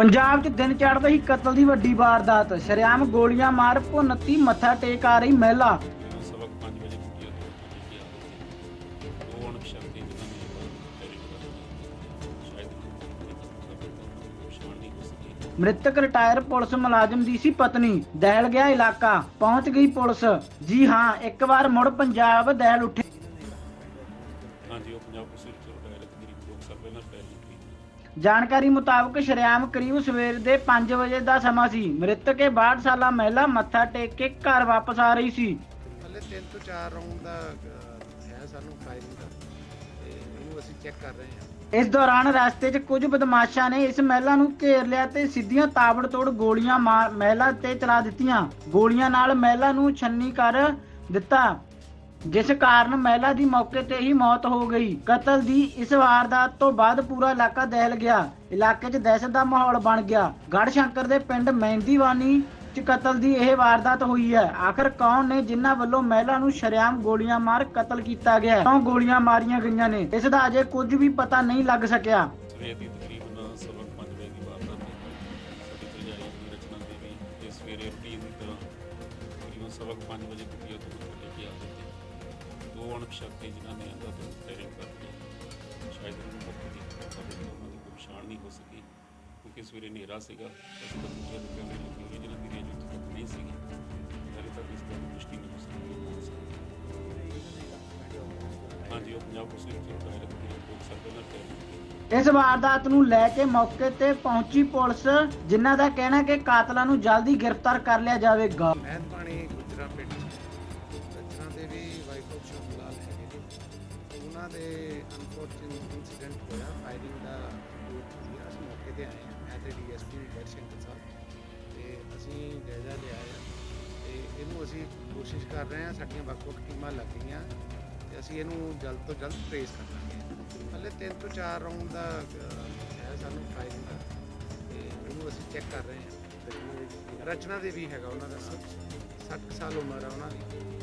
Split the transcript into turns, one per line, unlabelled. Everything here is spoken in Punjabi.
ਪੰਜਾਬ 'ਚ ਦਿਨ ਚੜ੍ਹਦੇ ਹੀ ਕਤਲ ਦੀ ਵੱਡੀ ਵਾਰਦਾਤ। ਸ਼ਰੇਆਮ ਗੋਲੀਆਂ ਮਾਰ ਭੁੰਨਤੀ ਮੱਥਾ ਟੇਕ ਆ ਰਹੀ ਮਹਿਲਾ।
ਸਬਕ 5 ਵਜੇ ਕੁੱਟਿਆ ਤੋਂ ਕੁੱਟਿਆ ਦੋ ਅਣਪਛਾਤੇ ਜਿਹਨਾਂ ਨੇ ਟੈਰਿੰਗ ਸ਼ਾਇਦ ਪਛਾਣ ਨਹੀਂ ਹੋ ਸਕੀ
ਮ੍ਰਿਤਕ ਰਿਟਾਇਰ ਪੁਲਿਸ ਮੁਲਾਜ਼ਮ ਦੀ ਸੀ ਪਤਨੀ। ਦਹਿਲ ਗਿਆ ਇਲਾਕਾ। ਪਹੁੰਚ ਗਈ ਪੁਲਿਸ। ਜੀ ਹਾਂ ਇੱਕ ਵਾਰ ਮੁੜ ਪੰਜਾਬ ਦਹਿਲ ਉੱਠੇ।
ਹਾਂਜੀ ਉਹ ਪੰਜਾਬ ਪੁਲਿਸ ਰਿਟਾਇਰ ਤਕਰੀਬਨ ਦੋ ਕੁ ਸਾਲ ਪਹਿਲਾਂ
ਜਾਣਕਾਰੀ ਮੁਤਾਬਕ ਸ਼ਰੇਆਮ ਕਰੀਬ ਸਵੇਰ ਦੇ 5 ਵਜੇ ਦਾ ਸਮਾਂ ਸੀ। ਮ੍ਰਿਤਕ ਇਹ 62 ਸਾਲਾ ਮਹਿਲਾ ਮੱਥਾ ਟੇਕ ਕੇ ਘਰ ਵਾਪਸ ਆ ਰਹੀ ਸੀ।
ਹਲੇ 3 ਤੋਂ 4 ਰਾਉਂਡ ਦਾ ਹੈ ਸਾਨੂੰ ਫਾਇਰਿੰਗ ਦਾ। ਤੇ ਇਹਨੂੰ ਅਸੀਂ ਚੈੱਕ ਕਰ ਰਹੇ ਹਾਂ।
ਇਸ ਦੌਰਾਨ ਰਸਤੇ 'ਚ ਕੁਝ ਬਦਮਾਸ਼ਾਂ ਨੇ ਇਸ ਮਹਿਲਾ ਨੂੰ ਘੇਰ ਲਿਆ ਤੇ ਸਿੱਧੀਆਂ ਤਾਬੜਤੋੜ ਗੋਲੀਆਂ ਮਾਰ ਮਹਿਲਾ ਤੇ ਚਲਾ ਦਿੱਤੀਆਂ। ਗੋਲੀਆਂ ਨਾਲ ਮਹਿਲਾ ਨੂੰ ਛੰਨੀ ਕਰ ਦਿੱਤਾ। ਜਿਸ ਕਾਰਨ ਮਹਿਲਾ ਦੀ ਮੌਕੇ ਤੇ ਹੀ ਮੌਤ ਹੋ ਗਈ। ਕਤਲ ਦੀ ਇਸ ਵਾਰਦਾਤ ਤੋਂ ਬਾਅਦ ਪੂਰਾ ਇਲਾਕਾ ਦਹਿਲ ਗਿਆ। ਇਲਾਕੇ 'ਚ ਦਹਿਸ਼ਤ ਦਾ ਮਾਹੌਲ ਬਣ ਗਿਆ। ਗੜ ਸ਼ੰਕਰ ਦੇ ਪਿੰਡ ਮਹਿੰਦੀਵਾਨੀ 'ਚ ਕਤਲ ਦੀ ਇਹ ਵਾਰਦਾਤ ਹੋਈ ਹੈ। ਆਖਰ ਕੌਣ ਨੇ ਜਿਨ੍ਹਾਂ ਵੱਲੋਂ ਮਹਿਲਾ ਨੂੰ ਸ਼ਰੇਆਮ ਗੋਲੀਆਂ ਮਾਰ ਕਤਲ ਕੀਤਾ ਗਿਆ? ਕਿਉਂ ਗੋਲੀਆਂ ਮਾਰੀਆਂ ਗਈਆਂ ਨੇ? ਇਸ ਦਾ ਅਜੇ ਕੁਝ ਵੀ ਪਤਾ ਨਹੀਂ ਲੱਗ ਸਕਿਆ।
ਸਵੇਰ ਦੀ ਤਕਰੀਬਨ ਸਬਕ 5 ਵਜੇ ਦੀ ਵਾਰਦਾਤ ਹੈ। ਸਾਡੀ ਭਰਜਾਈ ਦੀ ਰਚਨਾ ਦੇਵੀ। ਤੇ ਸਵੇਰੇ ਰੂਟੀਨ ਦੀ ਤਰ੍ਹਾਂ ਤਕਰੀਬਨ ਸਬਕ 5 ਵਜੇ ਕੁੱਟਿਆ ਤੋਂ ਲੈ ਕੇ ਆ ਦਿੱਤੇ ਦੋ ਅਣਪਛਾਤੇ ਜਿਨ੍ਹਾਂ ਨੇ ਅੰਦਰ ਤੋਂ ਟੈਰਿੰਗ ਕਰਕੇ ਸ਼ਾਇਦ ਉਹਨਾਂ ਨੂੰ ਮੌਕੇ ਦੀ ਸਾਡੇ ਕੋਲ ਉਹਨਾਂ ਦੀ ਕੋਈ ਪਛਾਣ ਨਹੀਂ ਹੋ ਸਕੀ ਕਿਉਂਕਿ ਸਵੇਰੇ ਹਨੇਰਾ ਸੀਗਾ ਅਸੀਂ ਤਾਂ ਦੂਜੇ ਦੇ ਕੈਮਰੇ ਲੱਗੇ ਹੋਏ ਜਿਹਨਾਂ ਦੀ ਰੇਂਜ ਉੱਥੇ ਤੱਕ ਨਹੀਂ ਸੀਗੀ। ਹਲੇ ਤੱਕ ਇਸ ਦਾ ਪੁਸ਼ਟੀ ਨਹੀਂ ਹੋ ਸਕੀ। ਹਾਂਜੀ ਉਹ ਪੰਜਾਬ ਪੁਲਿਸ ਵਿੱਚ ਰਿਟਾਇਰ ਤਕਰੀਬਨ ਦੋ ਕੁ ਸਾਲ ਪਹਿਲਾਂ ਰਿਟਾਇਰ ਕੀਤੀ
ਇਸ ਵਾਰਦਾਤ ਨੂੰ ਲੈ ਕੇ ਮੌਕੇ ਤੇ ਪਹੁੰਚੀ ਪੁਲਿਸ ਜਿਨ੍ਹਾਂ ਦਾ ਕਹਿਣਾ ਕਿ ਕਾਤਲਾਂ ਨੂੰ ਜਲਦੀ ਗ੍ਰਿਫਤਾਰ ਕਰ ਲਿਆ ਜਾਵੇਗਾ।
ਮਹਿਤ ਪਾਣੀ ਗੁਜਰਾ ਪਿੰਡ ਰਚਨਾ ਦੇ ਵੀ ਵਾਈਫ ਆਫ ਸ਼ਾਮ ਲਾਲ ਹੈਗੇ ਨੇ। ਉਹਨਾਂ ਦੇ ਅਨਫੋਰਚੂਨੇਟ ਇਨਸੀਡੈਂਟ ਹੋਇਆ। ਫਾਇਰਿੰਗ ਦਾ ਰਿਪੋਰਟ ਹੋਈ ਅਸੀਂ ਮੌਕੇ ਤੇ ਆਏ ਹਾਂ ਮੈਂ ਤੇ ਡੀਐਸਪੀ ਦਰਸ਼ਨਕਰ ਸਾਹਿਬ। ਤੇ ਅਸੀਂ ਜਾਇਜ਼ਾ ਲਿਆ ਹੈ। ਤੇ ਇਹਨੂੰ ਅਸੀਂ ਕੋਸ਼ਿਸ਼ ਕਰ ਰਹੇ ਹਾਂ। ਸਾਡੀਆਂ ਵੱਖ-ਵੱਖ ਟੀਮਾਂ ਲੱਗ ਗਈਆਂ। ਤੇ ਅਸੀਂ ਇਹਨੂੰ ਜਲਦ ਤੋਂ ਜਲਦ ਟ੍ਰੇਸ ਕਰ ਲਾਂਗੇ। ਹਲੇ 3 ਤੋਂ 4 ਰਾਉਂਡ ਦਾ ਹੈ ਸਾਨੂੰ ਫਾਇਰਿੰਗ ਦਾ। ਤੇ ਇਹਨੂੰ ਅਸੀਂ ਚੈੱਕ ਕਰ ਰਹੇ ਹਾਂ। ਰਚਨਾ ਦੇ ਵੀ ਹੈਗਾ ਉਹਨਾਂ ਦਾ। 60 ਸਾਲ ਉਮਰ ਹੈ ਉਹਨਾਂ ਦੀ।